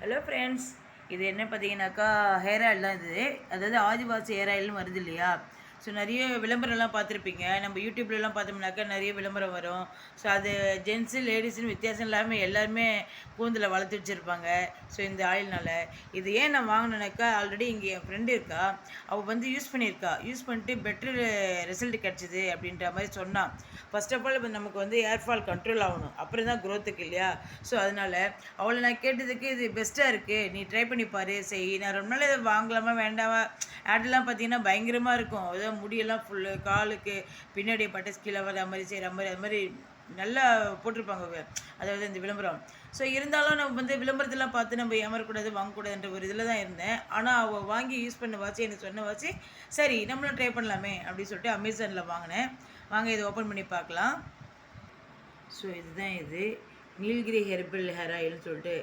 Hello friends இது என்ன பார்த்தீங்கன்னாக்கா ஹேர் ஆயில் தான் இது. அதாவது ஆதிவாசி ஹேர் ஆயில்னு வருது இல்லையா? ஸோ நிறைய விளம்பரம்லாம் பார்த்துருப்பீங்க. நம்ம யூடியூப்லலாம் பார்த்தோம்னாக்கா நிறைய விளம்பரம் வரும். ஸோ அது ஜென்ஸு லேடிஸுன்னு வித்தியாசம் இல்லாமல் எல்லாருமே கூந்தலை வளர்த்து வச்சுருப்பாங்க. ஸோ இந்த ஆயில்னால். இது ஏன் நான் வாங்கினேனாக்கா ஆல்ரெடி இங்கே என் ஃப்ரெண்டு இருக்கா. அவள் வந்து யூஸ் பண்ணியிருக்கா. யூஸ் பண்ணிட்டு பெட்டர் ரிசல்ட் கிடச்சிது அப்படின்ற மாதிரி சொன்னான் ஃபர்ஸ்ட் ஆஃப் ஆல் இப்போ நமக்கு வந்து ஏர் ஃபால் கண்ட்ரோல் ஆகணும். அப்புறம் தான் க்ரோத்துக்கு இல்லையா? ஸோ அதனால் அவளை நான் கேட்டதுக்கு இது பெஸ்ட்டாக இருக்குது நீ ட்ரை பண்ணி பாரு. செய் நான் ரொம்ப நாள் இதை வாங்கலாமா வேண்டாமா? ஆடெல்லாம் பார்த்தீங்கன்னா பயங்கரமாக இருக்கும். அதாவது முடியெல்லாம் ஃபுல்லு காலுக்கு பின்னாடி பட்டஸ் கீழே வர மாதிரி செய்கிற மாதிரி அது மாதிரி நல்லா போட்டிருப்பாங்க அதாவது இந்த விளம்பரம். ஸோ இருந்தாலும் நம்ம வந்து விளம்பரத்தெல்லாம் பார்த்து நம்ம ஏமரக்கூடாது வாங்கக்கூடாதுன்ற ஒரு இதில் தான் இருந்தேன். ஆனால் அவள் வாங்கி யூஸ் பண்ண வாச்சு எனக்கு சொன்ன வாச்சு சரி நம்மளும் ட்ரை பண்ணலாமே அப்படின்னு சொல்லிட்டு அமேசானில் வாங்கினேன். வாங்க இதை ஓப்பன் பண்ணி பார்க்கலாம். ஸோ இதுதான் இது. நீல்கிரி ஹெர்பல் ஹேர் ஆயில்னு சொல்லிட்டு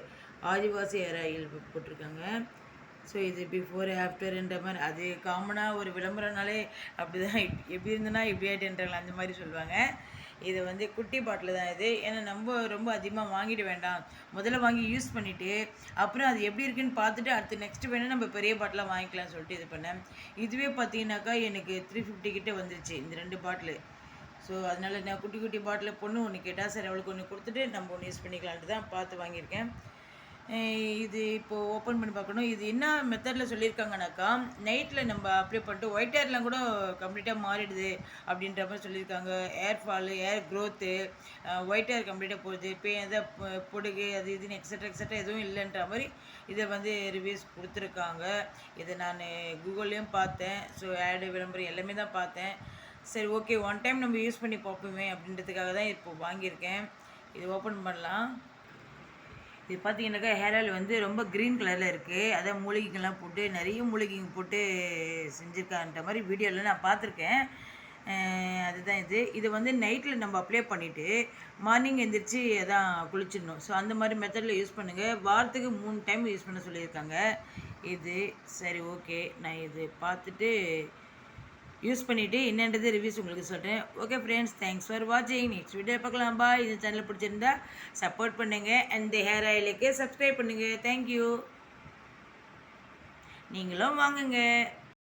ஆதிவாசி ஹேர் ஆயில் போட்டிருக்காங்க. ஸோ இது பிஃபோர் ஆஃப்டர்ன்ற மாதிரி அது காமனாக ஒரு விளம்பரம்னாலே அப்படி தான் எப்படி இருந்தனா இப்படி ஆகிட்டுன்றாங்களா அந்த மாதிரி சொல்லுவாங்க. இது வந்து குட்டி பாட்டில் தான் இது. ஏன்னா நம்ம ரொம்ப அதிகமாக வாங்கிட வேண்டாம். முதல்ல வாங்கி யூஸ் பண்ணிவிட்டு அப்புறம் அது எப்படி இருக்குன்னு பார்த்துட்டு அடுத்து நெக்ஸ்ட் வேணால் நம்ம பெரிய பாட்டிலாக வாங்கிக்கலாம்னு சொல்லிட்டு இது பண்ணேன். இதுவே பார்த்தீங்கன்னாக்கா எனக்கு த்ரீ ஃபிஃப்டி கிட்டே வந்துருச்சு இந்த ரெண்டு பாட்டிலு. ஸோ அதனால் நான் குட்டி குட்டி பாட்டில் பொண்ணு ஒன்று கேட்டால் சரி அவளுக்கு ஒன்று கொடுத்துட்டு நம்ம ஒன்று யூஸ் பண்ணிக்கலான்ட்டு தான் பார்த்து வாங்கியிருக்கேன். இது இப்போது ஓப்பன் பண்ணி பார்க்கணும். இது என்ன மெத்தடில் சொல்லியிருக்காங்கனாக்கா நைட்டில் நம்ம அப்ளை பண்ணிட்டு ஒயிட் ஏர்லாம் கூட கம்ப்ளீட்டாக மாறிடுது அப்படின்ற மாதிரி சொல்லியிருக்காங்க. Hair fall hair growth white hair கம்ப்ளீட்டாக போகுது. இப்போ எதை பொடுகு அது இதுன்னு எக்ஸட்ரா எக்ஸட்ரா எதுவும் இல்லைன்ற மாதிரி இதை வந்து ரிவ்யூஸ் கொடுத்துருக்காங்க. இதை நான் கூகுள்லேயும் பார்த்தேன். ஸோ ஆடு விளம்பரம் எல்லாமே தான் பார்த்தேன். சரி ஓகே ஒன் டைம் நம்ம யூஸ் பண்ணி பார்ப்போமே அப்படின்றதுக்காக தான் இப்போ வாங்கியிருக்கேன். இது ஓப்பன் பண்ணலாம். இது பார்த்தீங்கன்னாக்கா ஹேர் ஆயில் வந்து ரொம்ப க்ரீன் கலரில் இருக்குது அதான் மூலிகைங்கெல்லாம் போட்டு நிறைய மூலிகைங்க போட்டு செஞ்சுருக்கான்ற மாதிரி வீடியோவில் நான் பார்த்துருக்கேன் அதுதான் இது. இது வந்து நைட்டில் நம்ம அப்ளை பண்ணிவிட்டு மார்னிங் எழுந்திரிச்சி அதான் குளிச்சிடணும். ஸோ அந்த மாதிரி மெத்தடில் யூஸ் பண்ணுங்கள் வாரத்துக்கு மூணு டைம் யூஸ் பண்ண சொல்லியிருக்காங்க. இது சரி ஓகே நான் இது பார்த்துட்டு யூஸ் பண்ணிவிட்டு என்னன்றது ரிவ்யூஸ் உங்களுக்கு சொல்கிறேன் ஓகே ஃப்ரெண்ட்ஸ் தேங்க்ஸ் ஃபார் வாட்சிங் நெக்ஸ்ட் வீடியோ பார்க்கலாம். பா இந்த சேனல் பிடிச்சிருந்தா சப்போர்ட் பண்ணுங்கள் அண்ட் ஹேர் ஆயிலுக்கு சப்ஸ்கிரைப் பண்ணுங்கள் தேங்க்யூ நீங்களும் வாங்குங்க.